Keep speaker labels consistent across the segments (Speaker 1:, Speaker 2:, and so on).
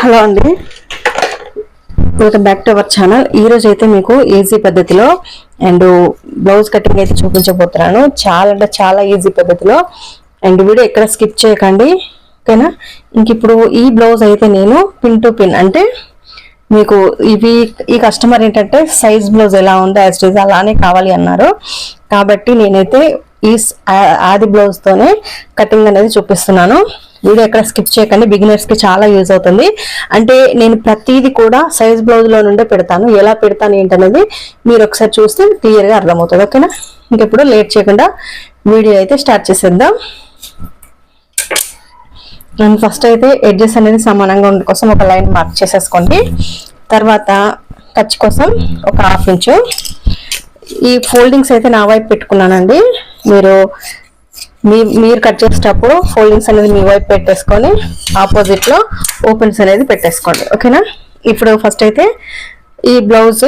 Speaker 1: Hello అండి. Welcome back to our channel ఈ రోజు అయితే మీకు ఈజీ పద్ధతిలో అండ్ బ్లౌజ్ కటింగ్ అయితే చూపించబోతున్నాను. చాలా అంటే చాలా ఈజీ పద్ధతిలో. అండ్ వీడియో ఎక్కడ స్కిప్ చేయకండి. ఓకేనా? ఇంక ఇప్పుడు ఈ బ్లౌజ్ అయితే నేను పిన్ టు పిన్ అంటే మీకు ఇవి ఈ కస్టమర్ ఏంటంటే సైజ్ బ్లౌజ్ ఎలా ఉందో యాజ్ ఇట్ అలానే కావాలి అన్నారు. కాబట్టి నేనైతే ఈ ఆది బ్లౌజ్తోనే కటింగ్ అనేది చూపిస్తున్నాను. వీడియో ఎక్కడ స్కిప్ చేయకండి. బిగినర్స్కి చాలా యూజ్ అవుతుంది. అంటే నేను ప్రతిదీ కూడా సైజ్ బ్లౌజ్లో నుండే పెడతాను. ఎలా పెడతాను ఏంటనేది మీరు ఒకసారి చూస్తే క్లియర్గా అర్థమవుతుంది. ఓకేనా ఇంకెప్పుడు లేట్ చేయకుండా వీడియో అయితే స్టార్ట్ చేసేద్దాం. అండ్ ఫస్ట్ అయితే ఎడ్జెస్ అనేది సమానంగా ఉండే కోసం ఒక లైన్ మార్క్ చేసేసుకోండి. తర్వాత ఖర్చు కోసం ఒక హాఫ్ ఇంచు ఈ ఫోల్డింగ్స్ అయితే నా వైపు పెట్టుకున్నానండి. మీరు మీ మీరు కట్ చేసేటప్పుడు ఫోల్డింగ్స్ అనేది మీ వైపు పెట్టేసుకొని ఆపోజిట్లో ఓపెన్స్ అనేది పెట్టేసుకోండి. ఓకేనా? ఇప్పుడు ఫస్ట్ అయితే ఈ బ్లౌజ్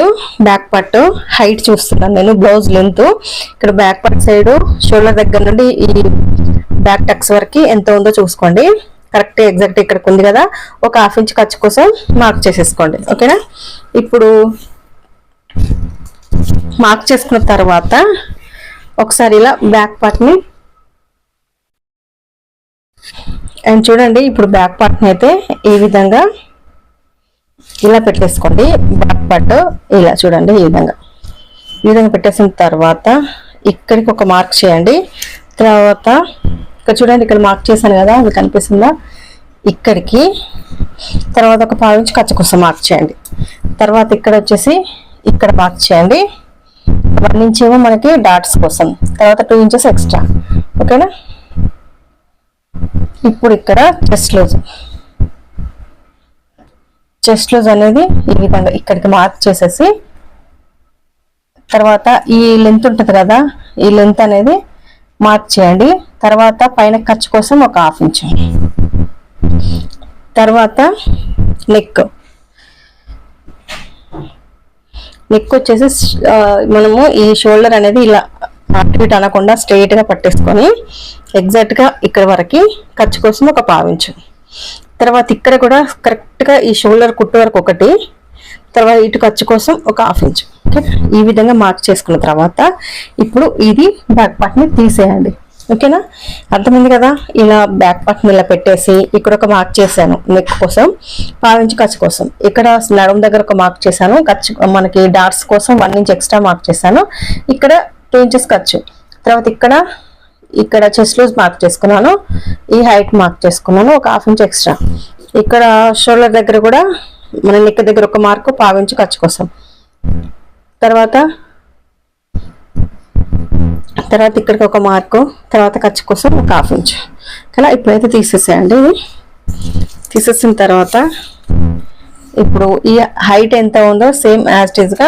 Speaker 1: బ్యాక్ పార్ట్ హైట్ చూస్తున్నాను నేను బ్లౌజ్ లెంత్ ఇక్కడ బ్యాక్ పార్ట్ సైడ్ షోల్డర్ దగ్గర నుండి ఈ బ్యాక్ టక్స్ వరకు ఎంత ఉందో చూసుకోండి. కరెక్ట్ ఎగ్జాక్ట్ ఇక్కడికి ఉంది కదా? ఒక హాఫ్ ఇంచ్ ఖర్చు కోసం మార్క్ చేసేసుకోండి. ఓకేనా? ఇప్పుడు మార్క్ చేసుకున్న తర్వాత ఒకసారి ఇలా బ్యాక్ పార్ట్ని అండ్ చూడండి ఇప్పుడు బ్యాక్ పార్ట్ని అయితే ఈ విధంగా ఇలా పెట్టేసుకోండి. బ్యాక్ పార్ట్ ఇలా చూడండి ఈ విధంగా. ఈ విధంగా పెట్టేసిన తర్వాత ఇక్కడికి ఒక మార్క్ చేయండి. తర్వాత ఇక్కడ చూడండి ఇక్కడ మార్క్ చేశాను కదా అది కనిపిస్తుందా ఇక్కడికి తర్వాత ఒక పావు ఇంచు కచ్చ కోసం మార్క్ చేయండి. తర్వాత ఇక్కడ వచ్చేసి ఇక్కడ మార్క్ చేయండి. వన్ ఇంచ్ ఏమో మనకి డాట్స్ కోసం. తర్వాత టూ ఇంచెస్ ఎక్స్ట్రా ఓకేనా ఇప్పుడు ఇక్కడ చెస్ట్ లూజ్ చెస్ట్ లూజ్ అనేది ఈ విధంగా ఇక్కడికి మార్క్ చేసేసి తర్వాత ఈ లెంత్ ఉంటుంది కదా ఈ లెంత్ అనేది మార్క్ చేయండి. తర్వాత పైన ఖర్చు కోసం ఒక హాఫ్ ఇంచ్ తర్వాత నెక్ నెక్ వచ్చేసి మనము ఈ షోల్డర్ అనేది ఇలా అటు ఇటు అనకుండా స్ట్రైట్గా పట్టేసుకొని ఎగ్జాక్ట్గా ఇక్కడ వరకు ఖర్చు కోసం ఒక పావించు తర్వాత ఇక్కడ కూడా కరెక్ట్గా ఈ షోల్డర్ కుట్టు వరకు ఒకటి తర్వాత ఇటు ఖర్చు కోసం ఒక హాఫ్ ఇంచ్. ఓకే ఈ విధంగా మార్క్ చేసుకున్న తర్వాత ఇప్పుడు ఇది బ్యాక్ పార్ట్ని తీసేయండి. ఓకేనా అర్థమైంది కదా? ఇలా బ్యాక్ పార్ట్ని ఇలా పెట్టేసి ఇక్కడ ఒక మార్క్ చేశాను నెక్ కోసం పావించి ఖర్చు కోసం. ఇక్కడ నడవం దగ్గర ఒక మార్క్ చేశాను ఖర్చు మనకి డాట్స్ కోసం వన్ ఇంచ్ ఎక్స్ట్రా మార్క్ చేశాను. ఇక్కడ టూ ఇంచెస్ ఖర్చు. తర్వాత ఇక్కడ ఇక్కడ చెస్ట్ లూజ్ మార్క్ చేసుకున్నాను. ఈ హైట్ మార్క్ చేసుకున్నాను ఒక హాఫ్ ఇంచ్ ఎక్స్ట్రా ఇక్కడ షోల్డర్ దగ్గర కూడా మన నెక్ దగ్గర ఒక మార్కు పావించి ఖర్చు కోసం. తర్వాత తర్వాత ఇక్కడికి ఒక మార్కు తర్వాత ఖర్చు కోసం ఒక హాఫ్ ఇంచ్ కదా ఇప్పుడైతే తీసేసేయండి. తీసేసిన తర్వాత ఇప్పుడు ఈ హైట్ ఎంత ఉందో సేమ్ యాజ్గా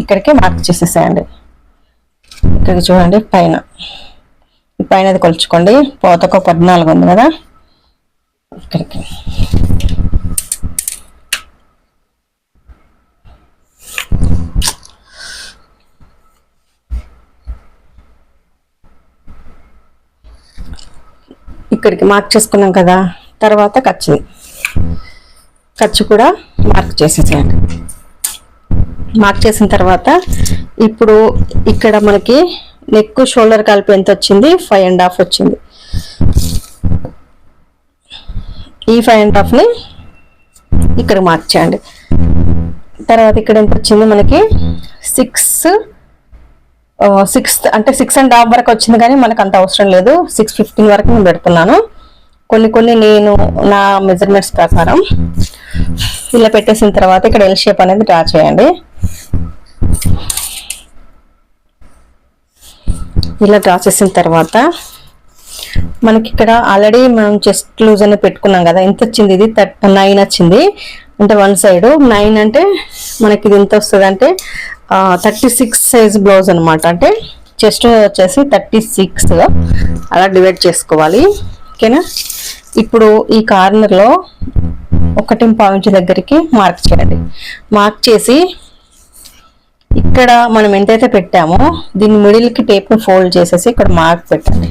Speaker 1: ఇక్కడికి మార్క్ చేసేసేయండి. ఇక్కడ చూడండి పైన. పైనది కొలుచుకోండి. పోతకు పద్నాలుగు ఉంది కదా. ఇక్కడికి. ఇక్కడికి మార్క్ చేసుకున్నాం కదా. తర్వాత ఖర్చుది ఖర్చు కూడా మార్క్ చేసేసేయండి. మార్క్ చేసిన తర్వాత ఇప్పుడు ఇక్కడ మనకి నెక్ షోల్డర్ కలిపి ఎంత వచ్చింది? ఫైవ్ అండ్ హాఫ్ వచ్చింది. ఈ ఫైవ్ అండ్ హాఫ్ని ఇక్కడ మార్క్ చేయండి తర్వాత ఇక్కడ ఎంత వచ్చింది మనకి? సిక్స్ సిక్స్ అంటే సిక్స్ అండ్ హాఫ్ వరకు వచ్చింది కానీ మనకు అంత అవసరం లేదు. సిక్స్ ఫిఫ్టీన్ వరకు నేను పెడుతున్నాను. కొన్ని కొన్ని నేను నా మెజర్మెంట్స్ ప్రకారం ఇలా పెట్టేసిన తర్వాత ఇక్కడ ఎల్ షేప్ అనేది డ్రా చేయండి. ఇలా డ్రా చేసిన తర్వాత మనకి ఇక్కడ ఆల్రెడీ మనం చెస్ట్ లూజ్ అని పెట్టుకున్నాం కదా. ఎంత వచ్చింది ఇది? నైన్ వచ్చింది. అంటే వన్ సైడ్ నైన్ అంటే మనకి ఇది ఎంత వస్తుంది అంటే థర్టీ సిక్స్ సైజ్ బ్లౌజ్ అనమాట అంటే చెస్ట్ వచ్చేసి థర్టీ సిక్స్ అలా డివైడ్ చేసుకోవాలి. ఓకేనా ఇప్పుడు ఈ కార్నర్లో ఒకటి పావించి దగ్గరికి మార్క్ చేయండి మార్క్ చేసి ఇక్కడ మనం ఎంతైతే పెట్టామో దీని మిడిల్కి టేప్ని ఫోల్డ్ చేసేసి ఇక్కడ మార్క్ పెట్టండి.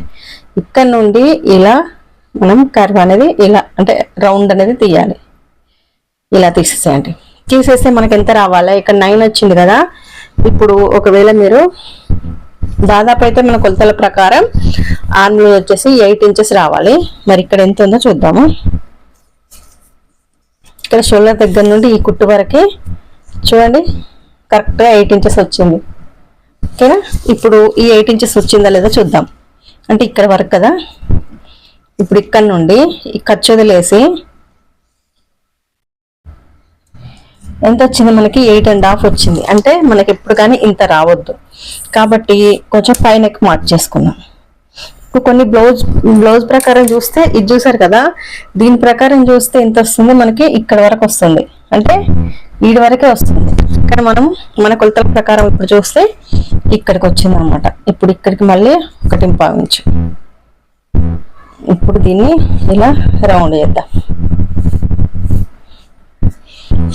Speaker 1: ఇక్కడ నుండి ఇలా మనం కర్వ్ అనేది ఇలా అంటే రౌండ్ అనేది తీయాలి. ఇలా తీసేసేయండి. తీసేస్తే మనకి ఎంత రావాలా? ఇక్కడ నైన్ వచ్చింది కదా. ఇప్పుడు ఒకవేళ మీరు దాదాపు అయితే మన కొలతల ప్రకారం ఆర్మ్ వచ్చేసి ఎయిట్ ఇంచెస్ రావాలి. మరి ఇక్కడ ఎంత ఉందో చూద్దాము. ఇక్కడ షోల్డర్ దగ్గర నుండి ఈ కుట్టు వరకు చూడండి. కరెక్ట్గా ఎయిట్ ఇంచెస్ వచ్చింది. ఓకేనా? ఇప్పుడు ఈ ఎయిట్ ఇంచెస్ వచ్చిందా లేదా చూద్దాం. అంటే ఇక్కడ వరకు కదా? ఇప్పుడు ఇక్కడ నుండి ఈ ఖర్చు వదిలేసి ఎంత వచ్చింది మనకి? ఎయిట్ అండ్ హాఫ్ వచ్చింది. అంటే మనకి ఎప్పుడు కానీ ఇంత రావద్దు. కాబట్టి కొంచెం పైన మార్క్ చేసుకున్నాం ఇప్పుడు కొన్ని బ్లౌజ్ బ్లౌజ్ ప్రకారం చూస్తే ఇది చూసారు కదా? దీని ప్రకారం చూస్తే ఎంత వస్తుంది? మనకి ఇక్కడ వరకు వస్తుంది. అంటే వీడి వరకే వస్తుంది. కానీ మనం మన కొలతల ప్రకారం ఇప్పుడు చూస్తే ఇక్కడికి వచ్చింది అనమాట ఇప్పుడు ఇక్కడికి మళ్ళీ ఒకటి పావించు ఇప్పుడు దీన్ని ఇలా రౌండ్ చేద్దాం.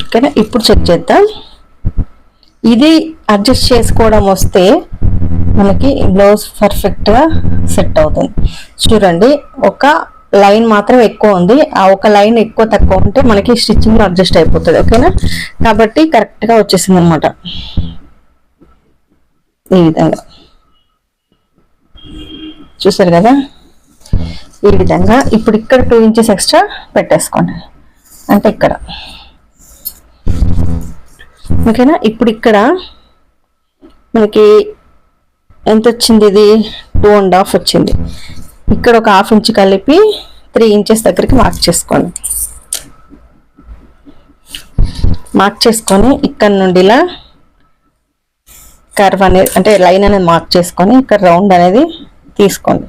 Speaker 1: ఓకేనా? ఇప్పుడు చెక్ చేద్దాం. ఇది అడ్జస్ట్ చేసుకోవడం వస్తే మనకి బ్లౌజ్ పర్ఫెక్ట్గా సెట్ అవుతుంది. చూడండి ఒక లైన్ మాత్రం ఎక్కువ ఉంది. ఆ ఒక లైన్ ఎక్కువ తక్కువ ఉంటే మనకి స్టిచ్చింగ్ అడ్జస్ట్ అయిపోతుంది. ఓకేనా? కాబట్టి కరెక్ట్గా వచ్చేసింది అనమాట ఈ విధంగా. చూసారు కదా? ఈ విధంగా. ఇప్పుడు ఇక్కడ టూ ఇంచెస్ ఎక్స్ట్రా పెట్టేసుకోండి. అంటే ఇక్కడ. ఓకేనా? ఇప్పుడు ఇక్కడ మనకి ఎంత వచ్చింది ఇది? టూ అండ్ హాఫ్ వచ్చింది. ఇక్కడ ఒక హాఫ్ ఇంచ్ కలిపి త్రీ ఇంచెస్ దగ్గరికి మార్క్ చేసుకోండి. మార్క్ చేసుకొని ఇక్కడ నుండి ఇలా కర్వ్ అనేది అంటే లైన్ అనేది మార్క్ చేసుకొని ఇక్కడ రౌండ్ అనేది తీసుకోండి.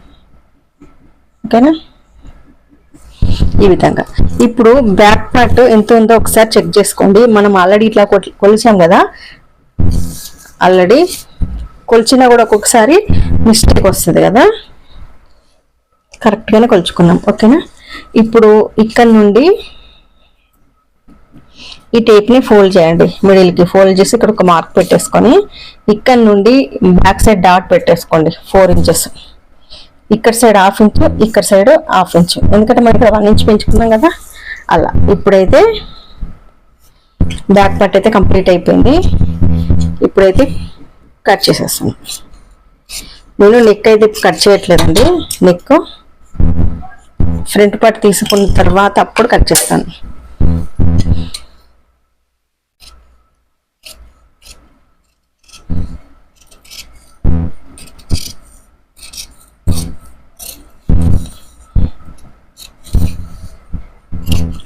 Speaker 1: ఓకేనా? ఈ విధంగా. ఇప్పుడు బ్యాక్ పార్ట్ ఎంత ఉందో ఒకసారి చెక్ చేసుకోండి. మనం ఆల్రెడీ ఇట్లా కొలిచాం కదా? ఆల్రెడీ కొలిచినా కూడా ఒక్కొక్కసారి మిస్టేక్ వస్తుంది కదా? కరెక్ట్గానే కొలుచుకున్నాం ఓకేనా? ఇప్పుడు ఇక్కడ నుండి ఈ టేప్ని ఫోల్డ్ చేయండి మిడిల్కి ఫోల్డ్ చేసి ఇక్కడ ఒక మార్క్ పెట్టేసుకొని ఇక్కడ నుండి బ్యాక్ సైడ్ డాట్ పెట్టేసుకోండి ఫోర్ ఇంచెస్. ఇక్కడ సైడ్ హాఫ్ ఇంచు ఇక్కడ సైడ్ హాఫ్ ఇంచు. ఎందుకంటే మనం ఇక్కడ వన్ ఇంచ్ పెంచుకున్నాం కదా అలా. ఇప్పుడైతే బ్యాక్ పార్ట్ అయితే కంప్లీట్ అయిపోయింది. ఇప్పుడైతే కట్ చేసేస్తాను. నేను నెక్ అయితే కట్ చేయట్లేదండి. నెక్ ఫ్రంట్ పార్ట్ తీసుకున్న తర్వాత అప్పుడు కట్ చేస్తాను.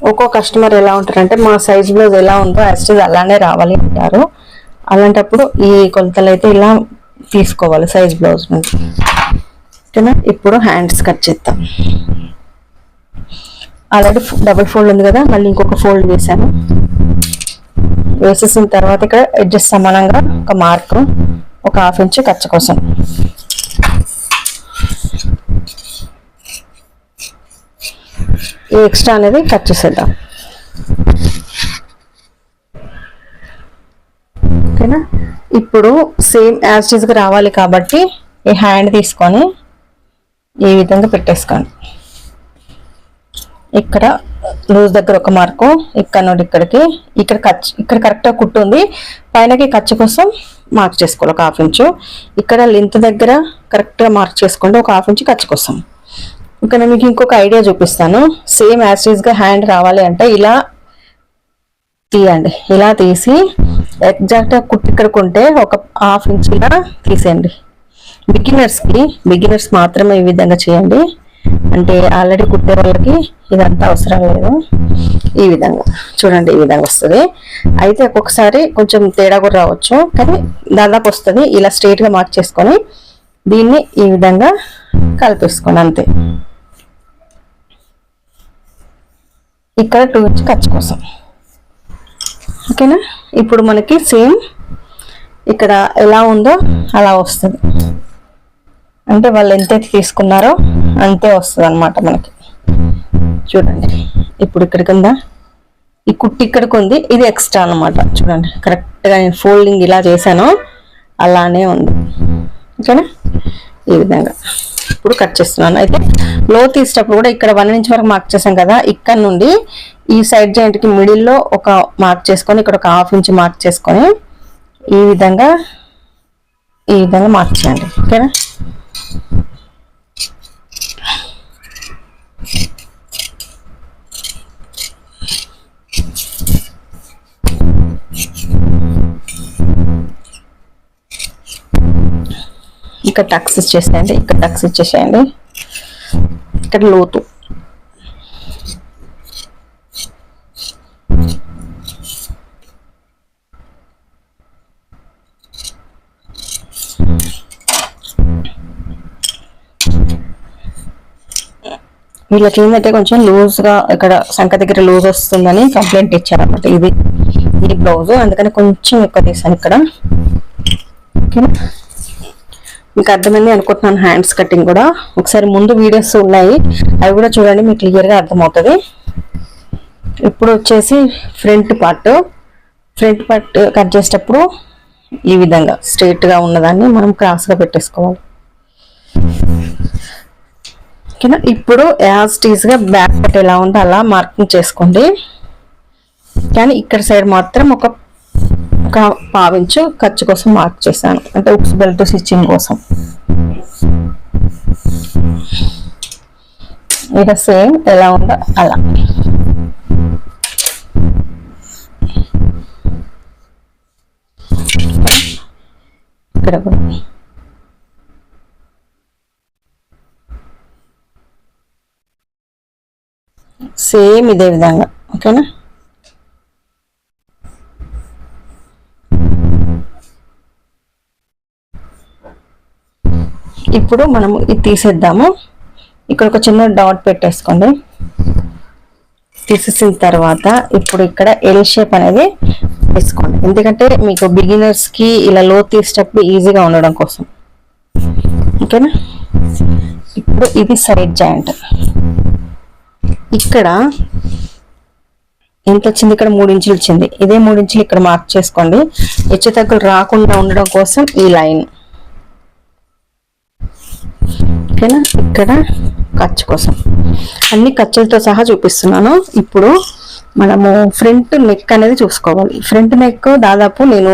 Speaker 1: ఒక్కో కస్టమర్ ఎలా ఉంటారంటే మా సైజ్ బ్లౌజ్ ఎలా ఉందో యాక్చువల్ అలానే రావాలి అంటారు. అలాంటప్పుడు ఈ కొలతలు అయితే ఇలా తీసుకోవాలి సైజ్ బ్లౌజ్ నుంచి ఓకేనా ఇప్పుడు హ్యాండ్స్ కట్ చేద్దాం. ఆల్రెడీ డబుల్ ఫోల్డ్ ఉంది కదా మళ్ళీ ఇంకొక ఫోల్డ్ వేసాను వేసేసిన తర్వాత ఇక్కడ ఎడ్జెస్ సమానంగా ఒక మార్క్ ఒక హాఫ్ ఇంచ్ కచ్చ కోసం. ఈ ఎక్స్ట్రా అనేది కట్ చేసేద్దాం. ఓకేనా? ఇప్పుడు సేమ్ యాజ్గా రావాలి కాబట్టి ఈ హ్యాండ్ తీసుకొని ఈ విధంగా పెట్టేసుకోండి. ఇక్కడ లూజ్ దగ్గర ఒక మార్కు ఇక్కడ నుండి ఇక్కడికి. ఇక్కడ ఖర్చు ఇక్కడ కరెక్ట్గా కుట్టు ఉంది. పైనకి ఖర్చు కోసం మార్క్ చేసుకోవాలి ఒక హాఫ్ ఇంచు. ఇక్కడ లెంత్ దగ్గర కరెక్ట్గా మార్క్ చేసుకోండి ఒక హాఫ్ ఇంచు ఖర్చు కోసం. ఇక్కడ నేను మీకు ఇంకొక ఐడియా చూపిస్తాను. సేమ్ యాసిడ్స్గా హ్యాండ్ రావాలి అంటే ఇలా తీయండి. ఇలా తీసి ఎగ్జాక్ట్గా కుట్టి ఇక్కడికి ఉంటే ఒక హాఫ్ ఇంచ్ ఇలా తీసేయండి. బిగినర్స్కి బిగినర్స్ మాత్రమే ఈ విధంగా చేయండి. అంటే ఆల్రెడీ కుట్టే వాళ్ళకి ఇదంతా అవసరం లేదు. ఈ విధంగా. చూడండి ఈ విధంగా వస్తుంది. అయితే ఒక్కొక్కసారి కొంచెం తేడా కూడా రావచ్చు. కానీ దాదాపు వస్తుంది. ఇలా straight గా మార్క్ చేసుకొని దీన్ని ఈ విధంగా కలిపేసుకోండి. అంతే. ఇక్కడ టూ ఇంచ్ ఖర్చు కోసం. ఓకేనా? ఇప్పుడు మనకి సేమ్ ఇక్కడ ఎలా ఉందో అలా వస్తుంది. అంటే వాళ్ళు ఎంతైతే తీసుకున్నారో అంతే వస్తుంది అనమాట మనకి. చూడండి. ఇప్పుడు ఇక్కడికి ఉందా ఈ కుట్టి ఇక్కడికి ఉంది. ఇది ఎక్స్ట్రా అనమాట చూడండి. కరెక్ట్గా నేను ఫోల్డింగ్ ఇలా చేశాను. అలానే ఉంది. ఓకేనా? ఈ విధంగా. ఇప్పుడు కట్ చేస్తున్నాను. అయితే లో తీసేటప్పుడు కూడా ఇక్కడ వన్ ఇంచ్ వరకు మార్క్ చేసాం కదా ఇక్కడ నుండి ఈ సైడ్ జాయింట్కి మిడిల్లో ఒక మార్క్ చేసుకొని ఇక్కడ ఒక హాఫ్ ఇంచ్ మార్క్ చేసుకొని ఈ విధంగా ఈ విధంగా మార్క్ చేయండి. ఓకేనా? ఇక్కడ టక్స్ ఇచ్చేసేయండి ఇక్కడ టక్స్ ఇచ్చేసేయండి. ఇక్కడ లోతు. వీళ్ళకి ఏంటంటే కొంచెం లూజ్గా ఇక్కడ సంఖ దగ్గర లూజ్ వస్తుందని కంప్లైంట్ ఇచ్చారన్నమాట. ఇది ఈ బ్లౌజ్ అందుకని కొంచెం ఎక్కువ తీసాను ఇక్కడ. ఓకేనా మీకు అర్థమైంది అనుకుంటున్నాను హ్యాండ్స్ కటింగ్ కూడా. ఒకసారి ముందు వీడియోస్ ఉన్నాయి. అవి కూడా చూడండి మీకు క్లియర్గా అర్థమవుతుంది. ఇప్పుడు వచ్చేసి front part. Front part cut చేసేటప్పుడు ఈ విధంగా స్ట్రైట్గా ఉన్నదాన్ని మనం క్రాస్గా పెట్టేసుకోవాలి. ఓకేనా? ఇప్పుడు యాజ్గా బ్యాక్ పార్ట్ ఎలా ఉందో అలా మార్కింగ్ చేసుకోండి. కానీ ఇక్కడ సైడ్ మాత్రం ఒక ఒక పావించు ఖర్చు కోసం మార్క్ చేశాను. అంటే ఉక్స్ బెల్ట్ స్టిచ్చింగ్ కోసం. ఇక సేమ్ ఎలా ఉందో అలా. ఇక్కడ కూడా. సేమ్ ఇదే విధంగా. ఓకేనా? ఇప్పుడు మనము ఇది తీసేద్దాము. ఇక్కడ ఒక చిన్న డాట్ పెట్టేసుకోండి. తీసేసిన తర్వాత ఇప్పుడు ఇక్కడ ఎల్ షేప్ అనేది వేసుకోండి. ఎందుకంటే మీకు బిగినర్స్కి ఇలా లో తీసేటప్పుడు ఈజీగా ఉండడం కోసం. ఓకేనా? ఇప్పుడు ఇది సైడ్ జాయింట్ ఇక్కడ ఎంత వచ్చింది? ఇక్కడ మూడు ఇంచులు వచ్చింది. ఇదే మూడు ఇంచులు ఇక్కడ మార్క్ చేసుకోండి. హెచ్చు తగ్గులు రాకుండా ఉండడం కోసం ఈ లైన్ ఓకేనా? ఇక్కడ ఖర్చు కోసం. అన్ని ఖర్చులతో సహా చూపిస్తున్నాను. ఇప్పుడు మనము ఫ్రంట్ నెక్ అనేది చూసుకోవాలి. ఫ్రంట్ నెక్ దాదాపు నేను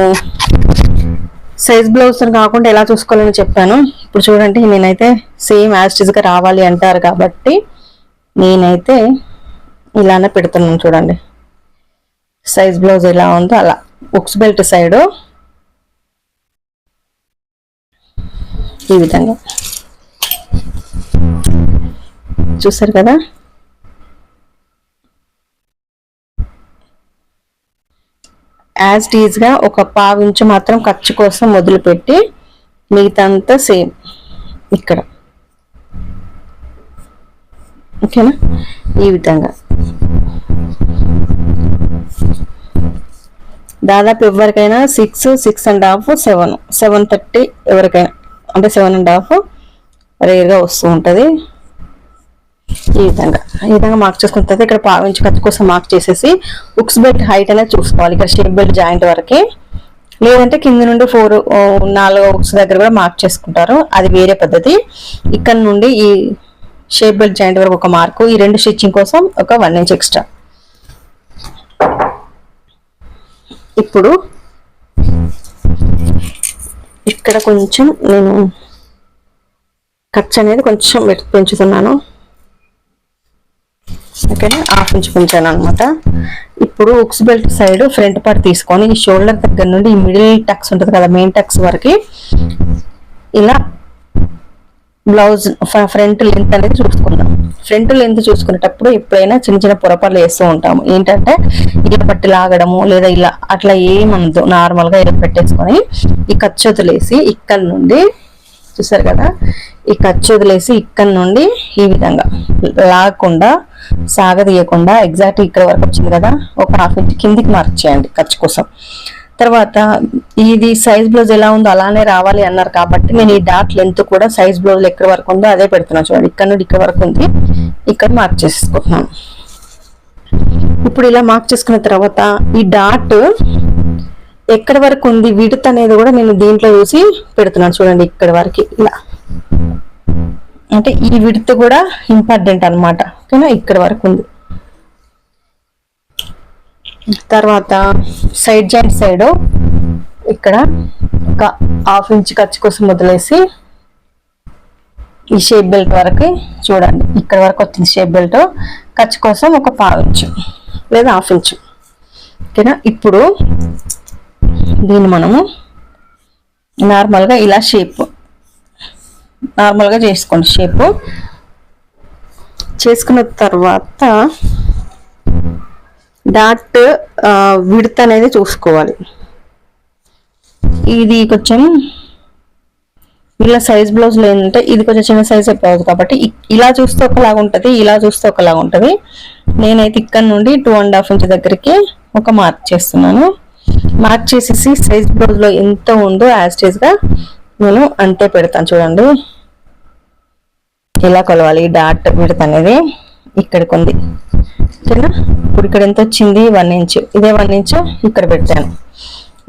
Speaker 1: సైజ్ బ్లౌజ్ కాకుండా ఎలా చూసుకోవాలని చెప్పాను. ఇప్పుడు చూడండి నేనైతే సేమ్ యాజ్ రావాలి అంటారు కాబట్టి నేనైతే ఇలానే పెడుతున్నాను చూడండి. సైజ్ బ్లౌజ్ ఎలా ఉందో అలా. బుక్స్ బెల్ట్ సైడు ఈ విధంగా. చూసారు కదా? యాజ్ టీజ్గా ఒక పావించు మాత్రం ఖర్చు కోసం వదిలిపెట్టి మిగతాంతా సేమ్ ఇక్కడ. ఓకేనా? ఈ విధంగా. దాదాపు ఎవరికైనా six six and half seven seven thirty ఎవరికైనా. అంటే సెవెన్ అండ్ హాఫ్ రేర్గా వస్తూ ఉంటుంది. ఈ విధంగా ఈ విధంగా మార్క్ చేసుకున్న తర్వాత ఇక్కడ పావించి ఖర్చు కోసం మార్క్ చేసేసి ఉక్స్ బెల్ట్ హైట్ అనేది చూసుకోవాలి. ఇక్కడ షేప్ బెల్ట్ జాయింట్ వరకే. లేదంటే కింద నుండి ఫోర్ నాలుగు ఉక్స్ దగ్గర కూడా మార్క్ చేసుకుంటారు. అది వేరే పద్ధతి. ఇక్కడ నుండి ఈ షేప్ బెల్ట్ జాయింట్ వరకు ఒక మార్కు ఈ రెండు స్టిచ్చింగ్ కోసం ఒక వన్ ఇంచ్ ఎక్స్ట్రా ఇప్పుడు ఇక్కడ కొంచెం నేను ఖర్చు అనేది కొంచెం పెంచుతున్నాను. ఓకేనా హాఫ్ ఇంచ్ ఉంచాను అనమాట ఇప్పుడు ఉక్స్ బెల్ట్ సైడ్ ఫ్రంట్ పార్ట్ తీసుకొని ఈ షోల్డర్ దగ్గర నుండి ఈ మిడిల్ టక్స్ ఉంటుంది కదా మెయిన్ టక్స్ వరకు ఇలా బ్లౌజ్ ఫ్రంట్ లెంత్ అనేది చూసుకుందాం. ఫ్రంట్ లెంత్ చూసుకునేటప్పుడు ఎప్పుడైనా చిన్న చిన్న పొరపాట్లు వేస్తూ ఉంటాము. ఏంటంటే ఇలా పట్టి లాగడము లేదా ఇలా అట్లా ఏమనదు నార్మల్గా ఇలా పెట్టేసుకొని ఈ ఖర్చు వదిలేసి ఇక్కడ నుండి చూసారు కదా ఈ ఖర్చు వదిలేసి ఇక్కడ నుండి ఈ విధంగా లాగకుండా సాగదీయకుండా ఎగ్జాక్ట్ ఇక్కడ వరకు వచ్చింది కదా ఒక హాఫ్ ఇంచ్ కిందికి మార్క్ చేయండి ఖర్చు కోసం. తర్వాత ఇది సైజ్ బ్లౌజ్ ఎలా ఉందో అలానే రావాలి అన్నారు కాబట్టి నేను ఈ డాట్ లెంత్ కూడా సైజ్ బ్లౌజ్ ఎక్కడ వరకు ఉందో అదే పెడుతున్నాను చూడండి ఇక్కడ నుండి ఇక్కడ వరకు ఉంది. ఇక్కడ మార్క్ చేసుకుంటున్నాను ఇప్పుడు ఇలా మార్క్ చేసుకున్న తర్వాత ఈ డాట్ ఎక్కడి వరకు ఉంది విడత అనేది కూడా నేను దీంట్లో చూసి పెడుతున్నాను. చూడండి ఇక్కడ వరకు ఇలా. అంటే ఈ విడత కూడా ఇంపార్టెంట్ అనమాట ఓకేనా? ఇక్కడ వరకు ఉంది. తర్వాత సైడ్ జాయింట్ సైడ్ ఇక్కడ ఒక హాఫ్ ఇంచ్ ఖర్చు కోసం వదిలేసి ఈ షేప్ బెల్ట్ వరకు చూడండి. ఇక్కడ వరకు వచ్చింది షేప్ బెల్ట్. ఖర్చు కోసం ఒక పావు ఇంచు లేదా హాఫ్ ఇంచు. ఓకేనా? ఇప్పుడు దీన్ని మనము నార్మల్గా ఇలా షేప్ నార్మల్గా చేసుకోండి షేపు. చేసుకున్న తర్వాత డాట్ విడత అనేది చూసుకోవాలి. ఇది కొంచెం ఇలా సైజ్ బ్లౌజ్ లేదంటే ఇది కొంచెం చిన్న సైజ్ అయిపోదు కాబట్టి ఇలా చూస్తే ఒకలాగా ఉంటుంది ఇలా చూస్తే ఒకలాగా ఉంటుంది. నేనైతే ఇక్కడ నుండి టూ అండ్ హాఫ్ ఇంచ్ దగ్గరికి ఒక మార్క్ చేస్తున్నాను. మార్క్ చేసేసి సైజ్ బ్లౌజ్లో ఎంత ఉందో యాజ్గా నేను అంతే పెడతాను చూడండి. ఎలా కొలవాలి? డాట్ విడత అనేది ఇక్కడికి ఉంది. ఓకేనా ఇప్పుడు ఇక్కడ ఎంత వచ్చింది? One inch. ఇదే వన్ ఇంచ్ ఇక్కడ పెట్టాను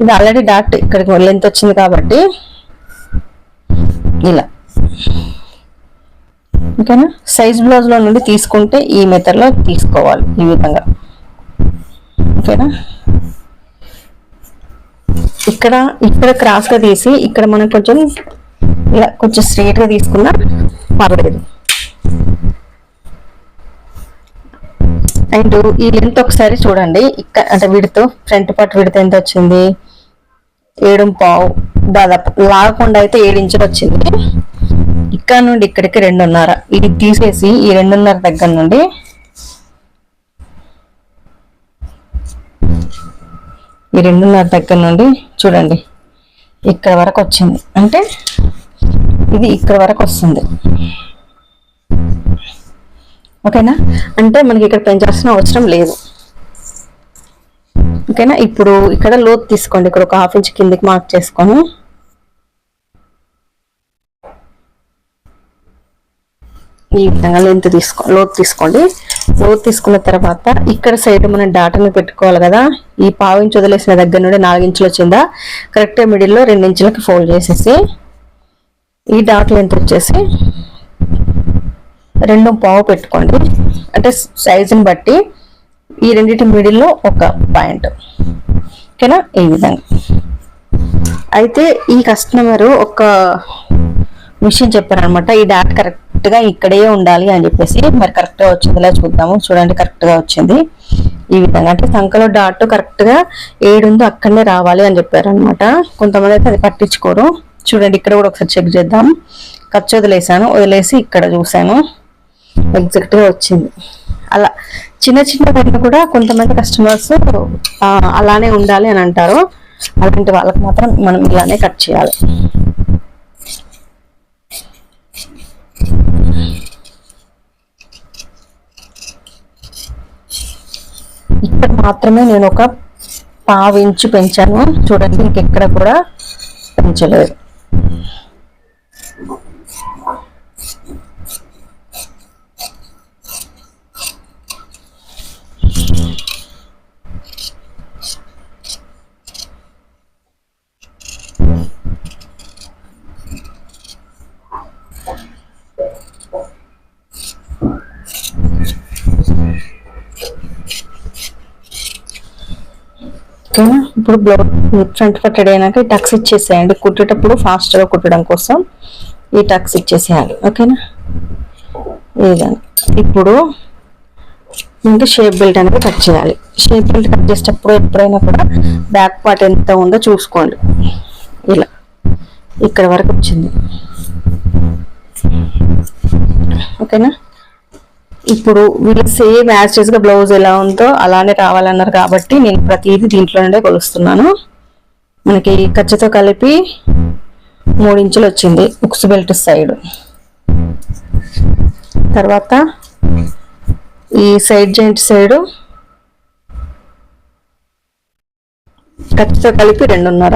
Speaker 1: ఇది ఆల్రెడీ డాట్ ఇక్కడికి లెంత్ వచ్చింది కాబట్టి ఇలా. ఓకేనా? సైజ్ బ్లౌజ్లో నుండి తీసుకుంటే ఈ మెథడ్లో తీసుకోవాలి ఈ విధంగా. ఓకేనా? ఇక్కడ ఇక్కడ క్రాస్గా తీసి ఇక్కడ మనం కొంచెం ఇలా కొంచెం స్ట్రైట్గా తీసుకున్నా పర్లేదు. అండ్ ఈ లెంత్ ఒకసారి చూడండి. ఇక్కడ అంటే విడుతూ ఫ్రంట్ పార్ట్ విడత ఎంత వచ్చింది? ఏడు పావు. దాదాపు లాగకుండా అయితే ఏడు ఇంచులు వచ్చింది. ఇక్కడ నుండి ఇక్కడికి రెండున్నర. ఇది తీసేసి ఈ రెండున్నర దగ్గర నుండి ఈ రెండున్నర దగ్గర నుండి చూడండి. ఇక్కడ వరకు వచ్చింది. అంటే ఇది ఇక్కడ వరకు వస్తుంది. ఓకేనా? అంటే మనకి ఇక్కడ పెంచాల్సిన అవసరం లేదు. ఓకేనా? ఇప్పుడు ఇక్కడ లోతు తీసుకోండి. ఇక్కడ ఒక హాఫ్ ఇంచ్ కిందికి మార్క్ చేసుకొని ఈ విధంగా లెంత్ తీసుకో లోతు తీసుకోండి. లోతు తీసుకున్న తర్వాత ఇక్కడ సైడ్ మనం డాటాను పెట్టుకోవాలి కదా. ఈ పావు ఇంచు వదిలేసిన దగ్గర నుండి నాలుగు ఇంచులు వచ్చిందా? కరెక్ట్ మిడిల్లో రెండు ఇంచులకి ఫోల్డ్ చేసేసి ఈ డాట్ లెంత్ వచ్చేసి రెండు పావు పెట్టుకోండి. అంటే సైజుని బట్టి ఈ రెండింటి మిడిల్లో ఒక పాయింట్ ఓకేనా? ఈ విధంగా. అయితే ఈ కస్టమర్ ఒక విషయం చెప్పారనమాట ఈ డాట్ కరెక్ట్ గా ఇక్కడే ఉండాలి అని చెప్పేసి మరి కరెక్ట్గా వచ్చిందిలా చూద్దాము. చూడండి కరెక్ట్గా వచ్చింది. ఈ విధంగా అంటే సంఖలో డాట్ కరెక్ట్గా ఏడుందో అక్కడనే రావాలి అని చెప్పారు అనమాట కొంతమంది అయితే అది పట్టించుకోరు. చూడండి ఇక్కడ కూడా ఒకసారి చెక్ చేద్దాం. ఖర్చు వదిలేసాను వదిలేసి ఇక్కడ చూసాను ఎగ్జాక్ట్గా వచ్చింది. అలా చిన్న చిన్న కూడా కొంతమంది కస్టమర్స్ అలానే ఉండాలి అని అంటారు. అలాంటి వాళ్ళకి మాత్రం మనం ఇలానే కట్ చేయాలి. మాత్రమే నేను ఒక పావు ఇంచు పెంచాను. చూడండి ఇంకెక్కడ కూడా పెంచలేదు ఓకేనా ఇప్పుడు బ్లౌజ్ ఫ్రంట్ పట్ అయినాక ఈ టక్స్ ఇచ్చేసేయండి. కుట్టేటప్పుడు ఫాస్ట్గా కుట్టడం కోసం ఈ టక్స్ ఇచ్చేసేయాలి. ఓకేనా? ఈ ఇప్పుడు ఇంకా షేప్ బెల్ట్ అనేది కట్ చేయాలి. షేప్ బెల్ట్ కట్ చేసేటప్పుడు ఎప్పుడైనా కూడా బ్యాక్ పార్ట్ ఎంత ఉందో చూసుకోండి. ఇలా. ఇక్కడ వరకు వచ్చింది. ఓకేనా? ఇప్పుడు వీళ్ళు సేమ్ యాస్టేజ్గా బ్లౌజ్ ఎలా ఉందో అలానే రావాలన్నారు కాబట్టి నేను ప్రతిదీ దీంట్లో నుండే కొలుస్తున్నాను. మనకి ఖర్చుతో కలిపి మూడు ఇంచులు వచ్చింది ఉక్స్ బెల్ట్ సైడ్. తర్వాత ఈ సైడ్ జాయింట్ సైడు ఖర్చుతో కలిపి రెండున్నర.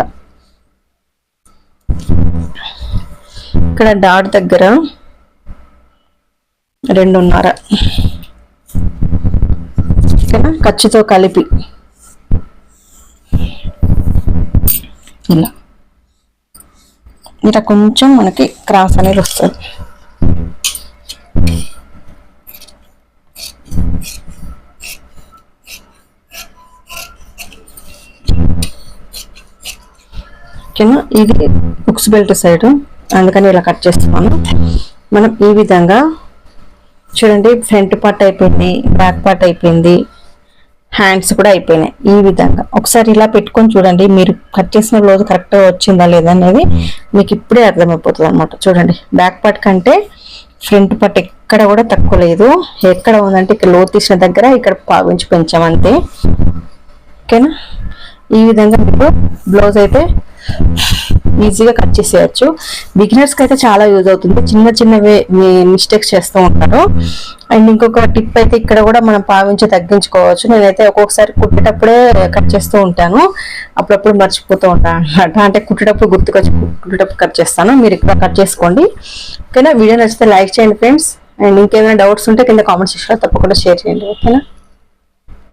Speaker 1: ఇక్కడ డాట్ దగ్గర రెండున్నర. ఓకేనా? ఖర్చుతో కలిపి. ఇలా. ఇలా కొంచెం మనకి క్రాస్ అనేది వస్తుంది. ఓకేనా? ఇది బుక్స్ బెల్ట్ సైడ్. అందుకని ఇలా కట్ చేస్తున్నాను. మనం ఈ విధంగా చూడండి ఫ్రంట్ పార్ట్ అయిపోయింది బ్యాక్ పార్ట్ అయిపోయింది హ్యాండ్స్ కూడా అయిపోయినాయి. ఈ విధంగా. ఒకసారి ఇలా పెట్టుకొని చూడండి మీరు కట్ చేసిన బ్లౌజ్ కరెక్ట్గా వచ్చిందా లేదా అనేది మీకు ఇప్పుడే అర్థమైపోతుంది అనమాట చూడండి బ్యాక్ పార్ట్ కంటే ఫ్రంట్ పార్ట్ ఎక్కడ కూడా తక్కువ లేదు. ఎక్కడ ఉందంటే ఇక్కడ లో తీసిన దగ్గర ఇక్కడ పావించి పెంచాం అంతే. ఓకేనా? ఈ విధంగా మీకు బ్లౌజ్ అయితే ఈజీగా కట్ చేసేయచ్చు. బిగినర్స్కి అయితే చాలా యూజ్ అవుతుంది. చిన్న చిన్నవి మిస్టేక్స్ చేస్తూ ఉంటారు. అండ్ ఇంకొక టిప్ అయితే ఇక్కడ కూడా మనం పావించి తగ్గించుకోవచ్చు. నేనైతే ఒక్కొక్కసారి కుట్టేటప్పుడే కట్ చేస్తూ ఉంటాను. అప్పుడప్పుడు మర్చిపోతూ ఉంటాను అన్నమాట. అంటే కుట్టేటప్పుడు గుర్తుకొచ్చి కుట్టేటప్పుడు కట్ చేస్తాను. మీరు ఇక్కడ కట్ చేసుకోండి. ఓకేనా? వీడియో నచ్చితే లైక్ చేయండి ఫ్రెండ్స్ అండ్ ఇంకేమైనా డౌట్స్ ఉంటే కింద కామెంట్ సెక్షన్లో తప్పకుండా షేర్ చేయండి. ఓకేనా?